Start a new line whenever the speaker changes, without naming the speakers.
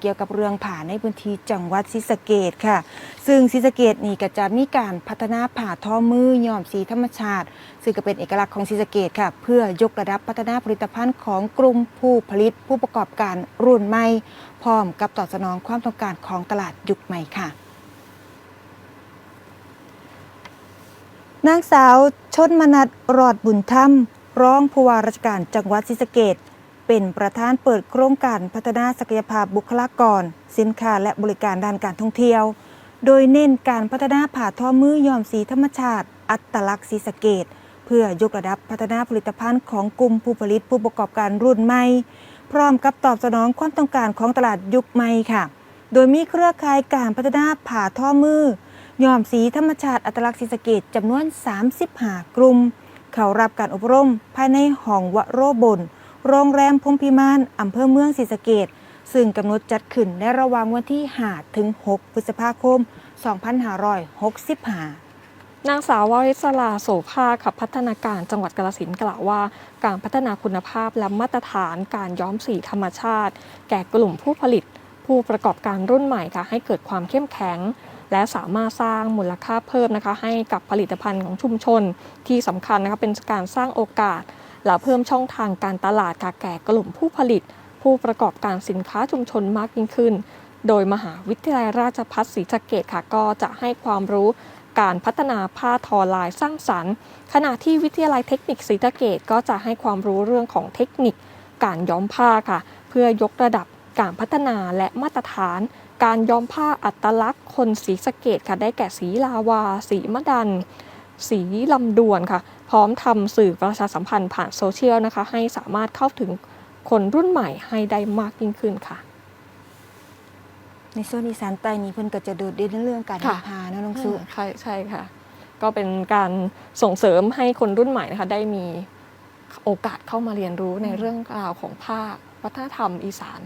เกี่ยวกับเรื่องผ่าในพื้นที่จังหวัดศรีสะเกดค่ะ ซึ่งศรีสะเกดนี่ก็จะมีการพัฒนาผ่าท่อมือย้อมสีธรรมชาติ ซึ่งก็เป็นเอกลักษณ์ของศรีสะเกดค่ะ เพื่อยกระดับพัฒนาผลิตภัณฑ์ของกลุ่มผู้ผลิตผู้ประกอบการรุ่นใหม่ พร้อมกับตอบสนองความต้องการของตลาดยุคใหม่ค่ะนางสาวชนมนัดรอดบุญธรรมร้องผู้ว่าราชการจังหวัดศรีสะเกด เป็นประธานเปิดโครงการพัฒนาศักยภาพบุคลากร สินค้าและบริการด้านการท่องเที่ยว โดยเน้นการพัฒนาผ่าท่อมือย้อมสีธรรมชาติ อัตลักษณ์ศรีสเกดเพื่อยกระดับพัฒนาผลิตภัณฑ์ของกลุ่มผู้ผลิตผู้ประกอบการรุ่นใหม่ พร้อมกับตอบสนองความต้องการของตลาดยุคใหม่ค่ะ โดยมีเครือข่ายการพัฒนาผ่าท่อมือย้อมสีธรรมชาติอัตลักษณ์ศรีสเกดจำนวน 35 กลุ่ม เขารับการอบรมภายในห้องวโรบน โรงแรมพรหมพิมานอำเภอเมืองศรีสะเกดซึ่งกำหนดจัดขึ้นในระหว่างวันที่5ถึง 6 พฤษภาคม 2565
นางสาววริศราโสภาขับพัฒนาการจังหวัดกาฬสินกล่าวว่า การพัฒนาคุณภาพและมาตรฐานการย้อมสีธรรมชาติ แก่กลุ่มผู้ผลิต ผู้ประกอบการรุ่นใหม่ค่ะให้เกิดความเข้มแข็ง และสามารถสร้างมูลค่าเพิ่มนะคะ ให้กับผลิตภัณฑ์ของชุมชนที่สำคัญนะคะเป็นการสร้างโอกาส และเพิ่มช่องทางการตลาดค่ะแก่กลุ่มผู้ผลิต ผู้ประกอบการสินค้าชุมชนมากยิ่งขึ้น โดยมหาวิทยาลัยราชภัฏศรีสะเกษค่ะก็จะให้ความรู้การพัฒนาผ้าทอลายสร้างสรรค์ ขณะที่วิทยาลัยเทคนิคศรีสะเกษก็จะให้ความรู้เรื่องของเทคนิค การย้อมผ้าค่ะ เพื่อยกระดับการพัฒนาและมาตรฐาน การย้อมผ้าอัตลักษณ์คนศรีสะเกษค่ะได้แก่สีลาวา สีมะดัน สีลำดวนค่ะ พร้อมทำสื่อประชาสัมพันธ์ผ่านโซเชียลนะคะ ให้สามารถเข้าถึงคนรุ่นใหม่ให้ได้มากยิ่งขึ้นค่ะ
ในโซนอีสานใต้นี้เพิ่นก็จะโดดเด่นในเรื่องการ
ค่ะ
ทำพาเนอะน้องสุ
ใช่ใช่ค่ะ ก็เป็นการส่งเสริมให้คนรุ่นใหม่นะคะ ได้มีโอกาสเข้ามาเรียนรู้ในเรื่องราวของผ้าวัฒนธรรมอีสาน